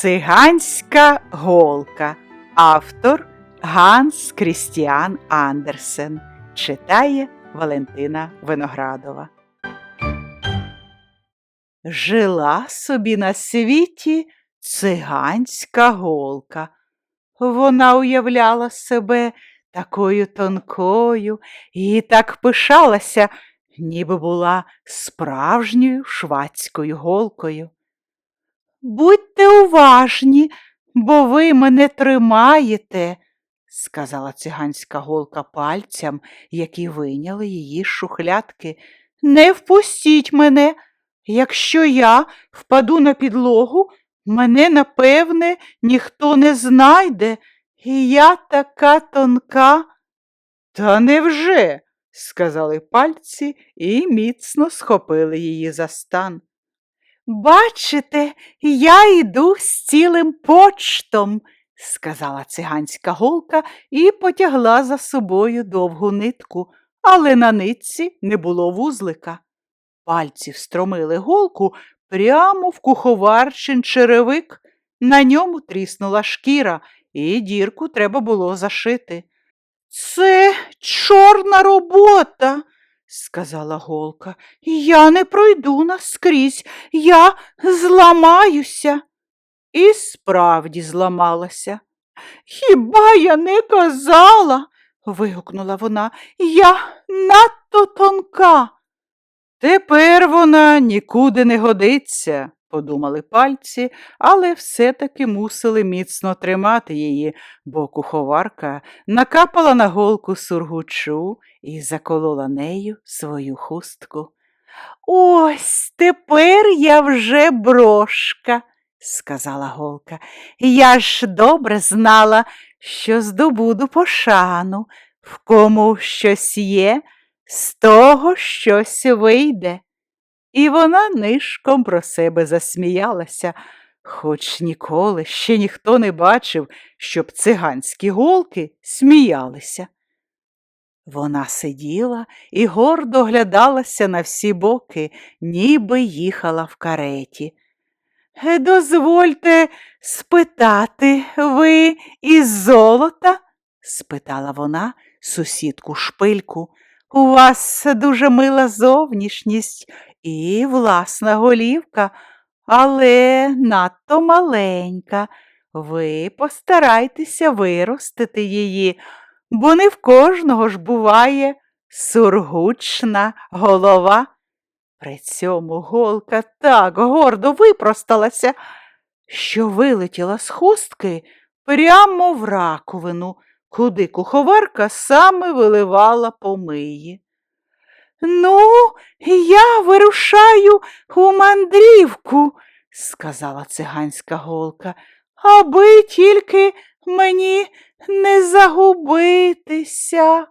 Циганська голка. Автор Ганс Крістіан Андерсен. Читає Валентина Виноградова. Жила собі на світі циганська голка. Вона уявляла себе такою тонкою і так пишалася, ніби була справжньою швацькою голкою. Будьте уважні, бо ви мене тримаєте, сказала циганська голка пальцям, які вийняли її з шухлядки. Не впустіть мене. Якщо я впаду на підлогу, мене, напевне, ніхто не знайде, і я така тонка. Та невже? сказали пальці і міцно схопили її за стан. Бачите, я йду з цілим почтом, сказала циганська голка і потягла за собою довгу нитку, але на нитці не було вузлика. Пальці встромили голку прямо в куховарчин черевик. На ньому тріснула шкіра, і дірку треба було зашити. Це чорна робота, сказала голка. Я не пройду наскрізь, я зламаюся. І справді зламалася. Хіба я не казала? вигукнула вона. Я надто тонка. Тепер вона нікуди не годиться, подумали пальці, але все-таки мусили міцно тримати її, бо куховарка накапала на голку сургучу і заколола нею свою хустку. Ось тепер я вже брошка, сказала голка. Я ж добре знала, що здобуду пошану, в кому щось є, з того щось вийде. І вона нишком про себе засміялася, хоч ніколи ще ніхто не бачив, щоб циганські голки сміялися. Вона сиділа і гордо глядалася на всі боки, ніби їхала в кареті. «Е, Дозвольте спитати, ви із золота? спитала вона сусідку шпильку. У вас дуже мила зовнішність і власна голівка, але надто маленька. Ви постарайтеся виростити її, бо не в кожного ж буває сургучна голова. При цьому голка так гордо випросталася, що вилетіла з хустки прямо в раковину, куди куховарка саме виливала помиї. Ну, я вирушаю у мандрівку, сказала циганська голка, аби тільки мені не загубитися.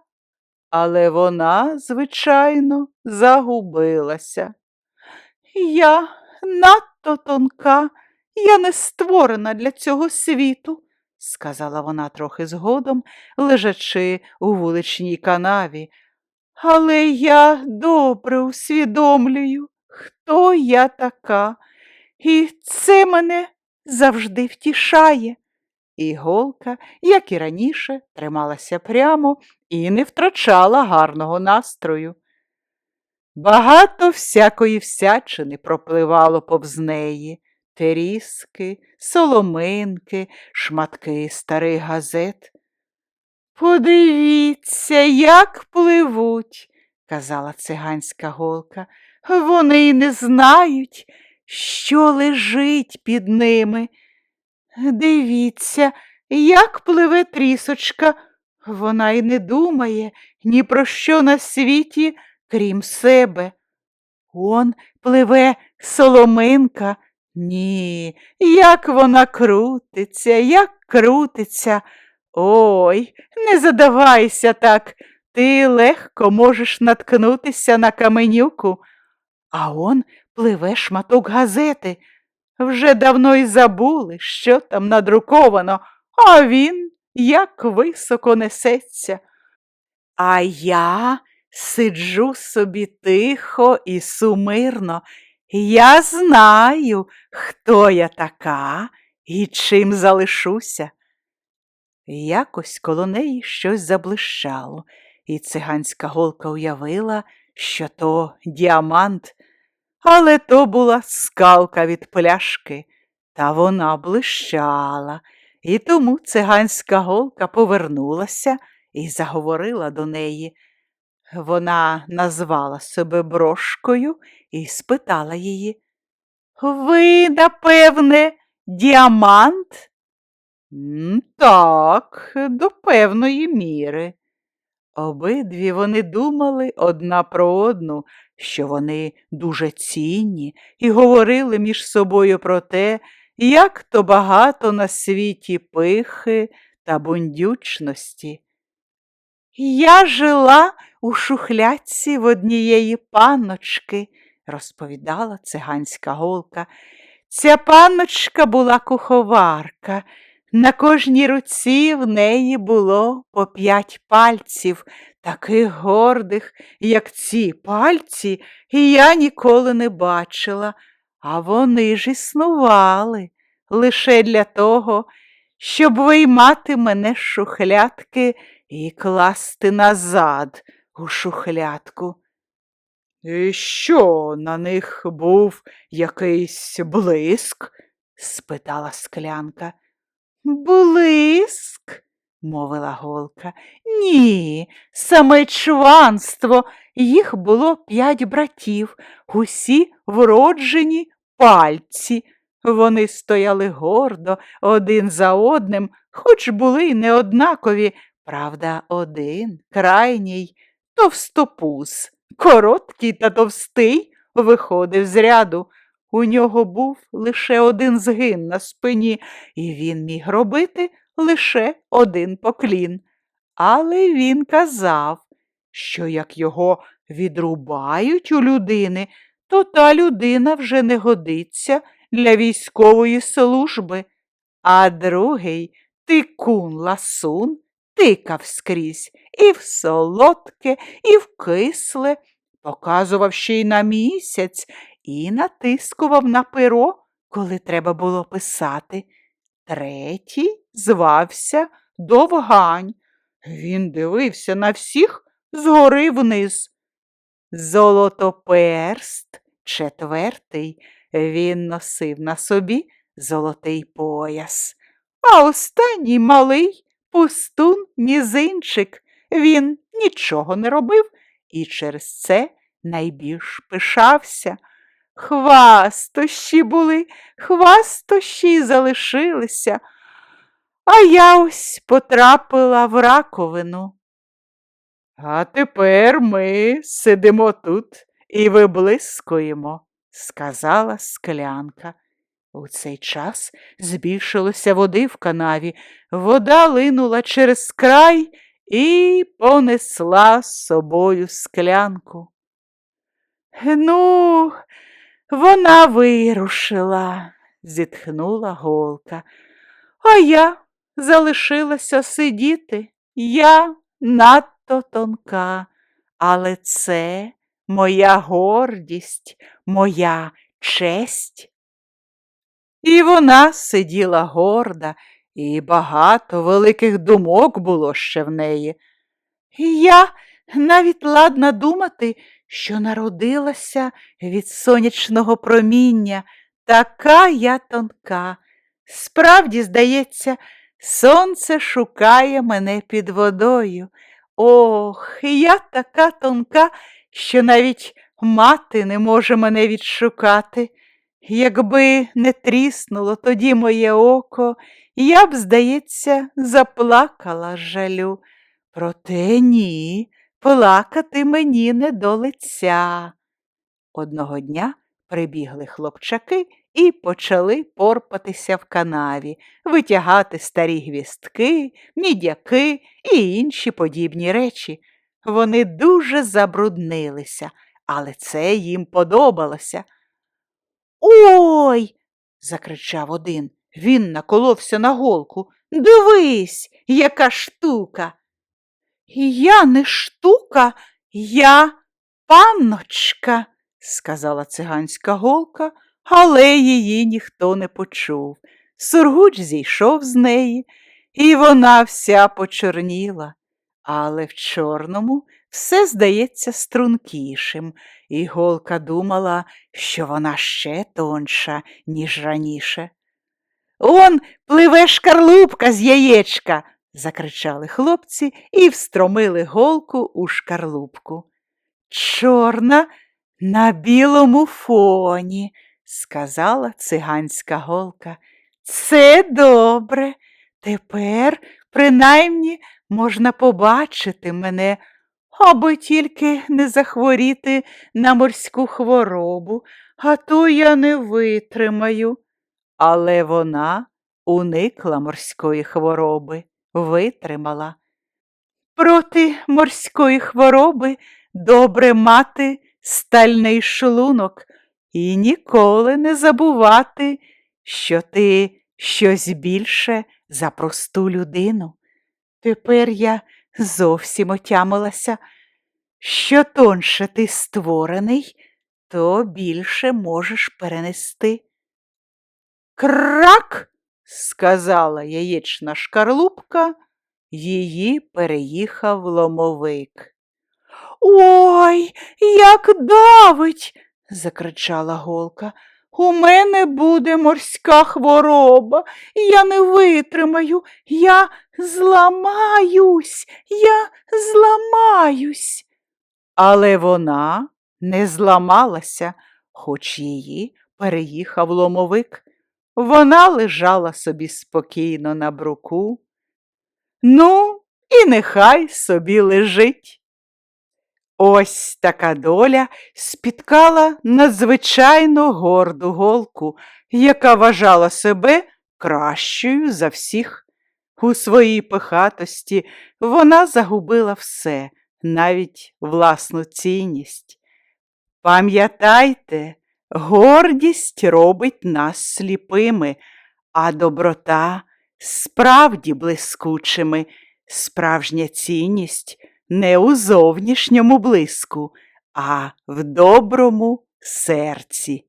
Але вона, звичайно, загубилася. Я надто тонка, я не створена для цього світу, сказала вона трохи згодом, лежачи у вуличній канаві. Але я добре усвідомлюю, хто я така, і це мене завжди втішає. І голка, як і раніше, трималася прямо і не втрачала гарного настрою. Багато всякої всячини пропливало повз неї теріски, соломинки, шматки старих газет. Подивіться, як пливуть, казала циганська голка. Вони й не знають, що лежить під ними. Дивіться, як пливе трісочка. Вона й не думає ні про що на світі, крім себе. Он пливе соломинка. Ні, як вона крутиться, як крутиться. Ой, не задавайся так, ти легко можеш наткнутися на каменюку. А он пливе шматок газети. Вже давно й забули, що там надруковано, а він як високо несеться. А я сиджу собі тихо і сумирно. Я знаю, хто я така і чим залишуся. Якось коло неї щось заблищало, і циганська голка уявила, що то діамант, але то була скалка від пляшки, та вона блищала, і тому циганська голка повернулася і заговорила до неї. Вона назвала себе брошкою і спитала її. Ви, напевне, діамант? Так, до певної міри. Обидві вони думали одна про одну, що вони дуже цінні, і говорили між собою про те, як то багато на світі пихи та бундючності. Я жила у шухлядці в однієї панночки, розповідала циганська голка. Ця панночка була куховарка. На кожній руці в неї було по п'ять пальців, таких гордих, як ці пальці, і я ніколи не бачила, а вони ж існували лише для того, щоб виймати мене з шухлядки і класти назад у шухлядку. І що, на них був якийсь блиск? спитала склянка. Блиск, мовила голка. Ні, саме чванство. Їх було п'ять братів, усі вроджені пальці. Вони стояли гордо один за одним, хоч були й неоднакові. Правда, один крайній товстопуз, короткий та товстий, виходив з ряду. У нього був лише один згин на спині, і він міг робити лише один поклін. Але він казав, що як його відрубають у людини, то та людина вже не годиться для військової служби, а другий тикун ласун тикав скрізь і в солодке, і в кисле, показував ще й на місяць і натискував на перо, коли треба було писати. Третій звався Довгань. Він дивився на всіх згори вниз. Золотоперст, четвертий, він носив на собі золотий пояс, а останній малий пустун мізинчик. Він нічого не робив і через це найбільш пишався. Хвастощі були, хвастощі залишилися, а я ось потрапила в раковину. А тепер ми сидимо тут і виблискуємо, сказала склянка. У цей час збільшилося води в канаві, вода линула через край і понесла з собою склянку. Ну, вона вирушила, зітхнула голка, а я залишилася сидіти. Я надто тонка, але це моя гордість, моя честь. І вона сиділа горда, і багато великих думок було ще в неї. І я навіть ладна думати, що народилася від сонячного проміння, така я тонка. Справді, здається, сонце шукає мене під водою. Ох, я така тонка, що навіть мати не може мене відшукати. Якби не тріснуло тоді моє око, я б, здається, заплакала жалю. Проте ні, плакати мені не до лиця. Одного дня прибігли хлопчаки і почали порпатися в канаві, витягати старі гвістки, мідяки і інші подібні речі. Вони дуже забруднилися, але це їм подобалося. Ой. закричав один. Він наколовся на голку. Дивись, яка штука. Я не штука, я панночка, сказала циганська голка, але її ніхто не почув. Сургуч зійшов з неї, і вона вся почорніла, але в чорному все здається стрункішим, і голка думала, що вона ще тонша, ніж раніше. Он пливе шкарлупка з яєчка, закричали хлопці і встромили голку у шкарлупку. Чорна на білому фоні, сказала циганська голка. Це добре. Тепер, принаймні, можна побачити мене, аби тільки не захворіти на морську хворобу, а то я не витримаю. Але вона уникла морської хвороби, витримала. Проти морської хвороби добре мати стальний шлунок і ніколи не забувати, що ти щось більше за просту людину. Тепер я зовсім отямилася, що тонше ти створений, то більше можеш перенести. Крак, сказала яєчна шкарлупка, її переїхав ломовик. Ой, як давить, закричала голка. У мене буде морська хвороба, я не витримаю, я зламаюсь, я зламаюсь. Але вона не зламалася, хоч її переїхав ломовик. Вона лежала собі спокійно на бруку. Ну, і нехай собі лежить. Ось така доля спіткала надзвичайно горду голку, яка вважала себе кращою за всіх. У своїй пихатості вона загубила все, навіть власну цінність. Пам'ятайте, гордість робить нас сліпими, а доброта справді блискучими, справжня цінність не у зовнішньому блиску, а в доброму серці.